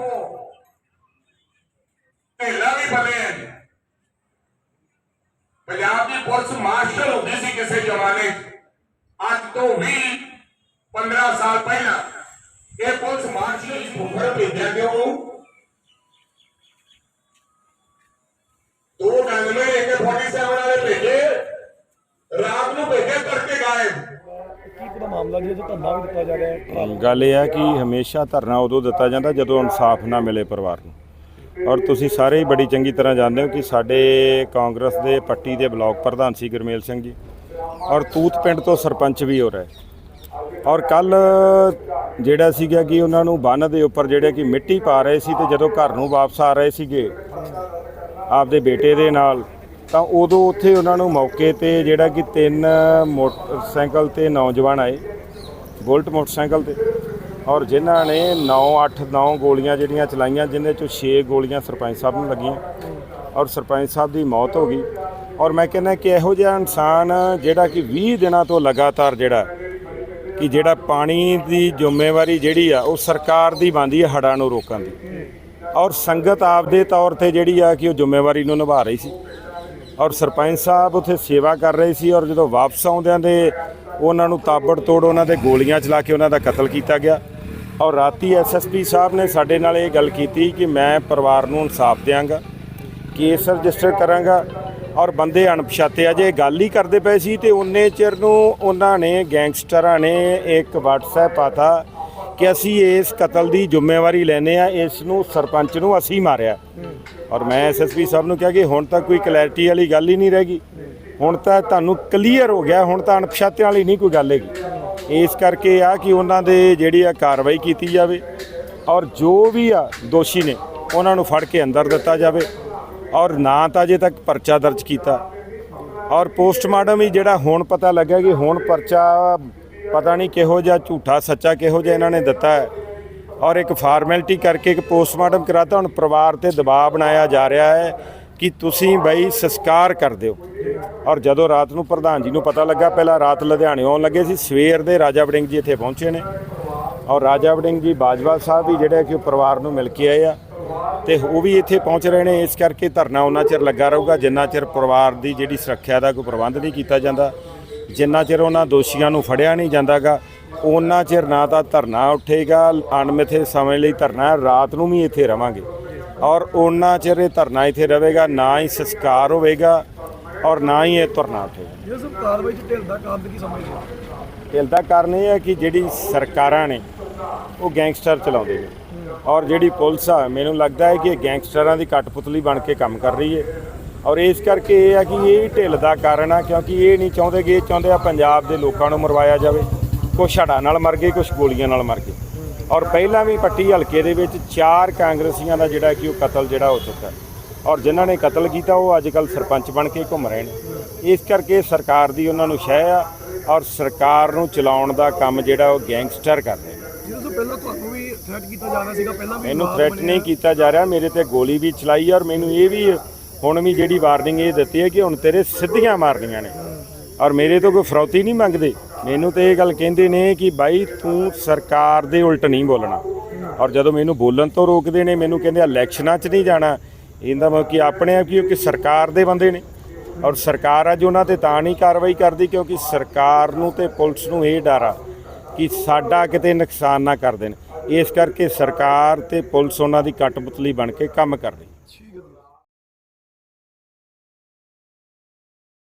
ਤੋਂ ਢੇਲਾ ਵੀ ਬਣੇ ਪੰਜਾਬ ਦੀ police martial ਹੁੰਦੀ ਸੀ ਕਿਸੇ ਜ਼ਮਾਨੇ 'ਚ। ਅੱਜ ਤੋਂ 20 15 ਸਾਲ ਪਹਿਲਾਂ ਇਹ ਪੁਲਿਸ ਮਾਰਸ਼ਲ ਫੁੱਫੜ ਭੇਜਿਆ ਕਿ ਉਹ ਪੂਰਾ ਜੀ ਧਰਨਾ ਵੀ ਦਿੱਤਾ ਜਾ ਰਿਹਾ ਹੈ ਗੱਲ ਇਹ ਹੈ ਕਿ ਹਮੇਸ਼ਾ ਧਰਨਾ ਉਦੋਂ ਦਿੱਤਾ ਜਾਂਦਾ ਜਦੋਂ ਇਨਸਾਫ ਨਾ ਮਿਲੇ ਪਰਿਵਾਰ ਨੂੰ। ਔਰ ਤੁਸੀਂ ਸਾਰੇ ਹੀ ਬੜੀ ਚੰਗੀ ਤਰ੍ਹਾਂ ਜਾਣਦੇ ਹੋ ਕਿ ਸਾਡੇ ਕਾਂਗਰਸ ਦੇ ਪੱਟੀ ਦੇ ਬਲਾਕ ਪ੍ਰਧਾਨ ਸੀ ਗੁਰਮੇਲ ਸਿੰਘ ਜੀ। ਔਰ ਤੂਤ ਪਿੰਡ ਤੋਂ ਸਰਪੰਚ ਵੀ ਹੋ ਰਹੇ। ਔਰ ਕੱਲ ਜਿਹੜਾ ਸੀਗਾ ਕਿ ਉਹਨਾਂ ਨੂੰ ਬੰਨ ਦੇ ਉੱਪਰ ਜਿਹੜੇ ਕਿ ਮਿੱਟੀ ਪਾ ਰਹੇ ਸੀ ਤੇ ਜਦੋਂ ਘਰ ਨੂੰ ਵਾਪਸ ਆ ਰਹੇ ਸੀਗੇ ਆਪਦੇ ਬੇਟੇ ਦੇ ਨਾਲ, ਤਾਂ ਉਦੋਂ ਉੱਥੇ ਉਹਨਾਂ ਨੂੰ ਮੌਕੇ ਤੇ ਜਿਹੜਾ ਕਿ ਤਿੰਨ ਮੋਟਰਸਾਈਕਲ ਤੇ ਨੌਜਵਾਨ ਆਏ। ਬੁਲਟ ਮੋਟਰਸਾਈਕਲ ਤੇ। ਔਰ ਜਿਨ੍ਹਾਂ ਨੇ 9 8 9 ਗੋਲੀਆਂ ਜਿਹੜੀਆਂ ਚਲਾਈਆਂ, ਜਿਨ੍ਹਾਂ ਚੋਂ 6 ਗੋਲੀਆਂ ਸਰਪੰਚ ਸਾਹਿਬ ਨੂੰ ਲੱਗੀਆਂ। ਔਰ ਸਰਪੰਚ ਸਾਹਿਬ ਦੀ ਮੌਤ ਹੋ ਗਈ। ਔਰ ਮੈਂ ਕਹਿੰਦਾ ਕਿ ਇਹੋ ਜਿਹਾ ਇਨਸਾਨ ਜਿਹੜਾ ਕਿ 20 ਦਿਨਾਂ ਤੋਂ ਲਗਾਤਾਰ ਜਿਹੜਾ, ਕਿ ਜਿਹੜਾ ਪਾਣੀ ਦੀ ਜ਼ਿੰਮੇਵਾਰੀ ਜਿਹੜੀ ਆ, ਉਹ ਸਰਕਾਰ ਦੀ ਬਣਦੀ ਹੈ ਹੜ੍ਹਾਂ ਨੂੰ ਰੋਕਣ ਦੀ। ਔਰ ਸੰਗਤ ਆਪਦੇ ਤੌਰ ਤੇ ਜਿਹੜੀ ਆ ਕਿ ਉਹ ਜ਼ਿੰਮੇਵਾਰੀ ਨੂੰ ਨਿਭਾ ਰਹੀ ਸੀ। ਔਰ ਸਰਪੰਚ ਸਾਹਿਬ ਉੱਥੇ ਸੇਵਾ ਕਰ ਰਹੇ ਸੀ। ਔਰ ਜਦੋਂ ਵਾਪਸ ਆਉਂਦਿਆਂ ਦੇ ਉਹਨਾਂ ਨੂੰ ਤਾਬੜ ਤੋੜ ਉਹਨਾਂ ਦੇ ਗੋਲੀਆਂ ਚਲਾ ਕੇ ਉਹਨਾਂ ਦਾ ਕਤਲ ਕੀਤਾ ਗਿਆ। ਔਰ ਰਾਤੀ ਐਸਐਸਪੀ ਸਾਹਿਬ ਨੇ ਸਾਡੇ ਨਾਲ ਇਹ ਗੱਲ ਕੀਤੀ ਕਿ ਮੈਂ ਪਰਿਵਾਰ ਨੂੰ ਇਨਸਾਫ ਦਿਆਂਗਾ, ਕੇਸ ਰਜਿਸਟਰ ਕਰਾਂਗਾ ਔਰ ਬੰਦੇ ਅਣਪਛਾਤੇ ਆ। ਜੇ ਗੱਲ ਹੀ ਕਰਦੇ ਪਏ ਸੀ ਤੇ ਉਨੇ ਚਿਰ ਨੂੰ ਉਹਨਾਂ ਨੇ ਗੈਂਗਸਟਰਾਂ ਨੇ ਇੱਕ WhatsApp ਪਾਤਾ ਕਿ ਅਸੀਂ ਇਸ ਕਤਲ ਦੀ ਜ਼ਿੰਮੇਵਾਰੀ ਲੈਨੇ ਆ, ਇਸ ਨੂੰ ਸਰਪੰਚ ਨੂੰ ਅਸੀਂ ਮਾਰਿਆ। ਔਰ ਮੈਂ ਐਸਐਸਪੀ ਸਾਹਿਬ ਨੂੰ ਕਿਹਾ ਕਿ ਹੁਣ ਤੱਕ ਕੋਈ ਕਲੈਰਿਟੀ ਵਾਲੀ ਗੱਲ ਹੀ ਨਹੀਂ ਰਹਿ ਗਈ। ਹੁਣ ਤਾਂ ਤੁਹਾਨੂੰ ਕਲੀਅਰ ਹੋ ਗਿਆ, ਹੁਣ ਤਾਂ ਅਣਪਛਾਤਿਆਂ ਵਾਲੀ ਨਹੀਂ ਕੋਈ ਗੱਲ ਹੈਗੀ। ਇਸ ਕਰਕੇ ਆ ਕਿ ਉਹਨਾਂ ਦੇ ਜਿਹੜੀ ਆ ਕਾਰਵਾਈ ਕੀਤੀ ਜਾਵੇ ਔਰ ਜੋ ਵੀ ਆ ਦੋਸ਼ੀ ਨੇ, ਉਹਨਾਂ ਨੂੰ ਫੜ ਕੇ ਅੰਦਰ ਦਿੱਤਾ ਜਾਵੇ ਔਰ ਨਾ ਤਾਂ ਅਜੇ ਤੱਕ ਪਰਚਾ ਦਰਜ ਕੀਤਾ। ਔਰ ਪੋਸਟਮਾਰਟਮ ਹੀ ਜਿਹੜਾ ਹੁਣ ਪਤਾ ਲੱਗਿਆ ਕਿ ਹੁਣ ਪਰਚਾ ਪਤਾ ਨਹੀਂ ਕਿਹੋ ਜਿਹਾ ਝੂਠਾ, ਸੱਚਾ ਕਿਹੋ ਜਿਹਾ ਇਹਨਾਂ ਨੇ ਦਿੱਤਾ ਹੈ। ਔਰ ਇੱਕ ਫਾਰਮੈਲਿਟੀ ਕਰਕੇ ਇੱਕ ਪੋਸਟਮਾਰਟਮ ਕਰਾਤਾ, ਹੁਣ ਪਰਿਵਾਰ ਤੇ ਦਬਾਅ ਬਣਾਇਆ ਜਾ ਰਿਹਾ ਹੈ। ਕਿ ਤੁਸੀਂ ਬਈ ਸੰਸਕਾਰ ਕਰ ਦਿਓ ਔਰ ਜਦੋਂ ਰਾਤ ਨੂੰ ਪ੍ਰਧਾਨ ਜੀ ਨੂੰ ਪਤਾ ਲੱਗਾ, ਪਹਿਲਾਂ ਰਾਤ ਲੁਧਿਆਣੇ ਆਉਣ ਲੱਗੇ ਸੀ, ਸਵੇਰ ਦੇ ਰਾਜਾ ਵੜਿੰਗ ਜੀ ਇੱਥੇ ਪਹੁੰਚੇ ਨੇ। ਔਰ ਰਾਜਾ ਵੜਿੰਗ ਜੀ ਬਾਜਵਾ ਸਾਹਿਬ ਵੀ ਜਿਹੜੇ ਕਿ ਉਹ ਪਰਿਵਾਰ ਨੂੰ ਮਿਲ ਕੇ ਆਏ ਆ, ਤੇ ਉਹ ਵੀ ਇੱਥੇ ਪਹੁੰਚ ਰਹੇ ਨੇ। ਇਸ ਕਰਕੇ ਧਰਨਾ ਉਹਨਾਂ ਚਿਰ ਲੱਗਾ ਰਹੂਗਾ, ਜਿੰਨਾ ਚਿਰ ਪਰਿਵਾਰ ਦੀ ਜਿਹੜੀ ਸੁਰੱਖਿਆ ਦਾ ਕੋਈ ਪ੍ਰਬੰਧ ਨਹੀਂ ਕੀਤਾ ਜਾਂਦਾ, ਜਿੰਨਾ ਚਿਰ ਉਹਨਾਂ ਦੋਸ਼ੀਆਂ ਨੂੰ ਫੜਿਆ ਨਹੀਂ ਜਾਂਦਾਗਾ, ਉਹਨਾਂ ਚਿਰ ਨਾ ਤਾਂ ਧਰਨਾ ਉੱਠੇਗਾ। ਅਣਮਿੱਥੇ ਸਮੇਂ ਲਈ ਧਰਨਾ ਰਾਤ ਨੂੰ ਵੀ ਇੱਥੇ ਰਵਾਂਗੇ। ਔਰ ਉਹਨਾਂ ਚਿਰ ਇਹ ਧਰਨਾ ਇੱਥੇ ਰਹੇਗਾ ਨਾ ਹੀ ਸੰਸਕਾਰ ਹੋਵੇਗਾ ਔਰ ਨਾ ਹੀ ਇਹ ਧਰਨਾ ਉੱਠੇਗਾ ਜੇ ਸਭ ਕਾਰਵਾਈ ਚ ਢਿੱਲ ਦਾ ਕਾਰਨ ਕੀ ਸਮਝਦੇ ਢਿੱਲ ਦਾ ਕਾਰਨ ਇਹ ਹੈ ਕਿ ਜਿਹੜੀ ਸਰਕਾਰਾਂ ਨੇ ਉਹ ਗੈਂਗਸਟਰ ਚਲਾਉਂਦੇ ਨੇ। ਔਰ ਜਿਹੜੀ ਪੁਲਿਸ ਆ ਮੈਨੂੰ ਲੱਗਦਾ ਹੈ ਕਿ ਇਹ ਗੈਂਗਸਟਰਾਂ ਦੀ ਕਠਪੁਤਲੀ ਬਣ ਕੇ ਕੰਮ ਕਰ ਰਹੀ ਹੈ। ਔਰ ਇਸ ਕਰਕੇ ਇਹ ਹੈ ਕਿ ਇਹ ਢਿੱਲ ਦਾ ਕਾਰਨ ਆ ਕਿਉਂਕਿ ਇਹ ਨਹੀਂ ਚਾਹੁੰਦੇ ਕਿ ਇਹ ਚਾਹੁੰਦੇ ਆ ਪੰਜਾਬ ਦੇ ਲੋਕਾਂ ਨੂੰ ਮਰਵਾਇਆ ਜਾਵੇ। ਕੁਛ ਹੜਾ ਨਾਲ ਮਰ ਗਏ ਕੁਛ ਗੋਲੀਆਂ ਨਾਲ ਮਰ ਗਏ। ਔਰ ਪਹਿਲਾਂ ਵੀ ਪੱਟੀ ਹਲਕੇ ਦੇ ਵਿੱਚ ਚਾਰ ਕਾਂਗਰਸੀਆਂ ਦਾ ਜਿਹੜਾ ਕਿ ਉਹ ਕਤਲ ਜਿਹੜਾ ਹੋ ਚੁੱਕਾ। ਔਰ ਜਿਨ੍ਹਾਂ ਨੇ ਕਤਲ ਕੀਤਾ ਉਹ ਅੱਜ ਕੱਲ ਸਰਪੰਚ ਬਣ ਕੇ ਘੁੰਮ ਰਹੇ ਨੇ ਇਸ ਕਰਕੇ ਸਰਕਾਰ ਦੀ ਉਹਨਾਂ ਨੂੰ ਸ਼ਹਿ ਆ ਔਰ ਸਰਕਾਰ ਨੂੰ ਚਲਾਉਣ ਦਾ ਕੰਮ ਜਿਹੜਾ ਉਹ ਗੈਂਗਸਟਰ ਕਰਦੇ ਨੇ ਜਿਹਦੇ ਤੋਂ ਪਹਿਲਾਂ ਤੁਹਾਨੂੰ ਵੀ ਥ੍ਰੈਟ ਕੀਤਾ ਜਾ ਰਿਹਾ ਸੀਗਾ ਪਹਿਲਾਂ ਵੀ ਮੈਨੂੰ ਥ੍ਰੈਟ। ਨਹੀਂ ਕੀਤਾ ਜਾ ਰਿਹਾ ਮੇਰੇ ਤੇ ਗੋਲੀ ਵੀ ਚਲਾਈ ਔਰ ਮੈਨੂੰ ਇਹ ਵੀ ਹੁਣ ਵੀ ਜਿਹੜੀ ਵਾਰਨਿੰਗ ਇਹ ਦਿੱਤੀ ਹੈ ਕਿ ਹੁਣ ਤੇਰੇ ਸਿੱਧੀਆਂ ਮਾਰਨੀਆਂ ਨੇ ਔਰ ਮੇਰੇ ਤੋਂ ਕੋਈ ਫਰੌਤੀ ਨਹੀਂ ਮੰਗਦੇ ਮੈਨੂੰ ਤੇ ਇਹ ਗੱਲ ਕਹਿੰਦੇ ਨੇ ਕਿ ਬਾਈ ਤੂੰ ਸਰਕਾਰ ਦੇ ਉਲਟ ਨਹੀਂ ਬੋਲਣਾ। ਔਰ ਜਦੋਂ ਮੈਨੂੰ ਬੋਲਣ ਤੋਂ ਰੋਕਦੇ ਨੇ, ਮੈਨੂੰ ਕਹਿੰਦੇ ਇਲੈਕਸ਼ਨਾਂ 'ਚ ਨਹੀਂ ਜਾਣਾ। ਇਹਦਾ ਮਤਲਬ ਕਿ ਆਪਣੇ ਆਪ ਕੀ ਕਿ ਸਰਕਾਰ ਦੇ ਬੰਦੇ ਨੇ। ਔਰ ਸਰਕਾਰ ਅੱਜ ਉਹਨਾਂ ਤੇ ਤਾਂ ਨਹੀਂ ਕਾਰਵਾਈ ਕਰਦੀ ਕਿਉਂਕਿ ਸਰਕਾਰ ਨੂੰ ਤੇ ਪੁਲਿਸ ਨੂੰ ਇਹ ਡਰ ਆ ਕਿ ਸਾਡਾ ਕਿਤੇ ਨੁਕਸਾਨ ਨਾ ਕਰ ਦੇਣ। ਇਸ ਕਰਕੇ ਸਰਕਾਰ ਤੇ ਪੁਲਿਸ ਉਹਨਾਂ ਦੀ ਕਟਪੁਤਲੀ ਬਣ ਕੇ ਕੰਮ ਕਰਦੀ